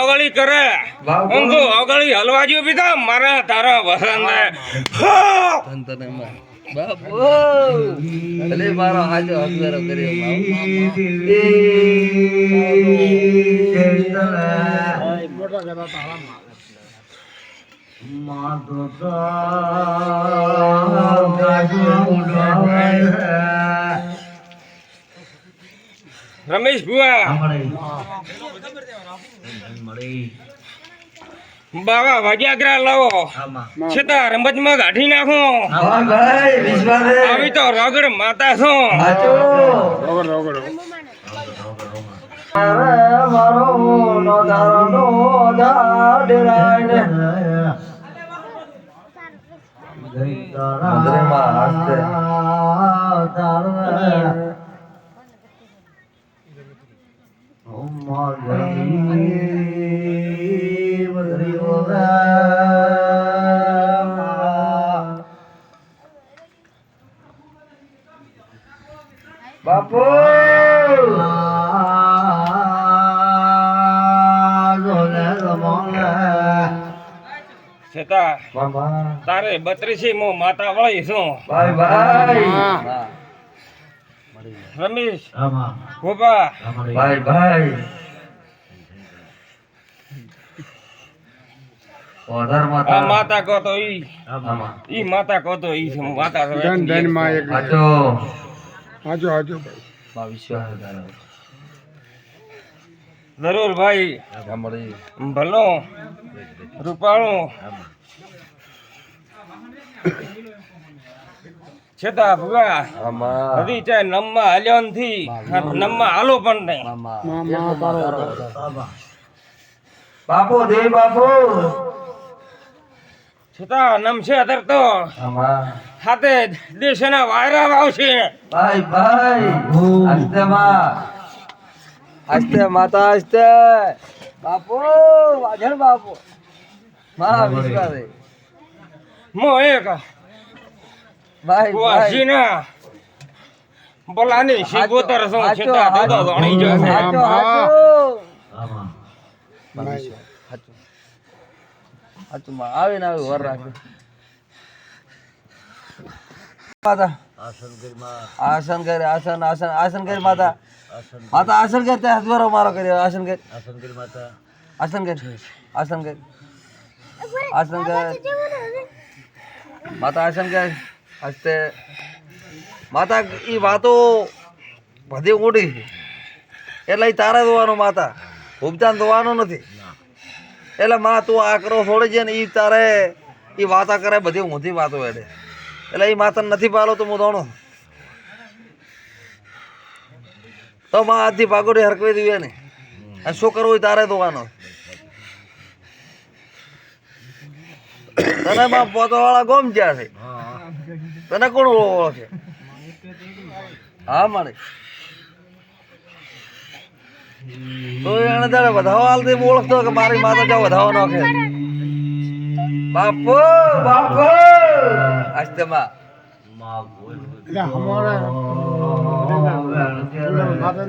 ઓગળી કરે વાહ, હું તો ઓગળી હલવા જો પીધા મારા તારા વસંત! બાપુ. ભલે મારો હાજો કર્યો રમેશ ભુવા. બાવા વાગ્યાગ્રા લાવો. છતાં રમતમાં કાઢી નાખો. આવી તો રગડ માતા છો. બાપુ છતાં તારે બત્રીસી મો માતા વળી છું ભાઈ ભાઈ રમેશ ગોપા ભાઈ ભાઈ. આ માતા માતા કહો તો ઈ ઈ માતા કહો તો ઈ છે માતા છે. હાચો. હાજો હાજો ભાઈ. જરૂર ભાઈ. ભલો. રૂપાળું. છતાં ભગવા હજી ચાહે નમમાં હાલ્યો નથી. નમમાં હાલો પણ નહીં. બાપુ દે બાપુ. છતાં છે અત્યારે તો. સાથે હાથે દેશના વાયરા આવશે ભાઈ ભાઈ. હસ્તે માં. હસ્તે માતા હસ્તે બાપુ વાજણ બાપુ. મારા વિશ્વાસ. મો એક વાસીના બોલાની શીગોતર શું છેતા છતાં વાણી જશે. હાચો, માં આવે ને આવે વર રાખે. માતા. આસન કરે આસન આસન આસન કરી માતા. માતા આસન કર ત્યાં હસવારો મારો કર્યો. આસન કર. આસન કર આસન કર આસન કર. માતા આસન કર. હસ્તે માતા એ વાતો બધી ઊંડી છે. એટલે એ તારે ધોવાનું માતા ઉપચાન ધોવાનું નથી. એટલે માં તું આકરો છોડે છે ને એ તારે એ વાતા કરે, બધી ઊંધી વાતો એટલે એટલે એ માતા નથી પાલો તો હું ધોણો. તો માં આજથી પાગોડી હરકવી દઈએ ને અને શું કરવું એ તારે ધોવાનો? તને માં પોતાવાળા ગોમ જ્યાં છે. તને કોણ ઓળખે? હા મારે. તો એને તારે વધાવો હાલ તે ઓળખતો કે મારી માતા જ્યાં વધાવો નાખે? બાપુ બાપુ! આસ્તે માં. એટલે અમારે માતા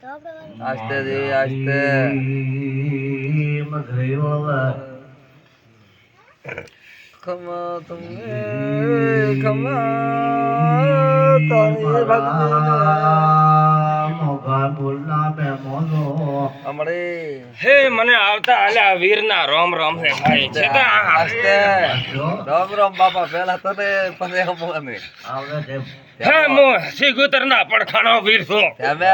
દિવસ તો ભૂલી જાય. બધાને તેરે તો ચાલે. અમારી. તમે હે મને આવતા આલ્યા વીરના રોમ રોમ હે ભાઈ. છતાં આસ્તે રામ રામ બાપા પેલા તને પછી અમને હે મો શીગોતરના પડખાનો વીર છું. ધ્યામે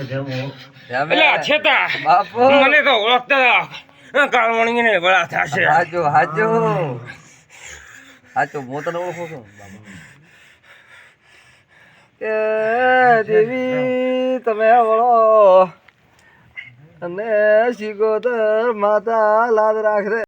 એટલે ધ્યામે છતાં બાપુ. મને તો ઓળખતા કાળવણીને વળા થશે. હાજો હાજો હાજો હું તને ઓળખું છું. કે દેવી તમે વળો. અને શિકોતર માતા લાદ રાખે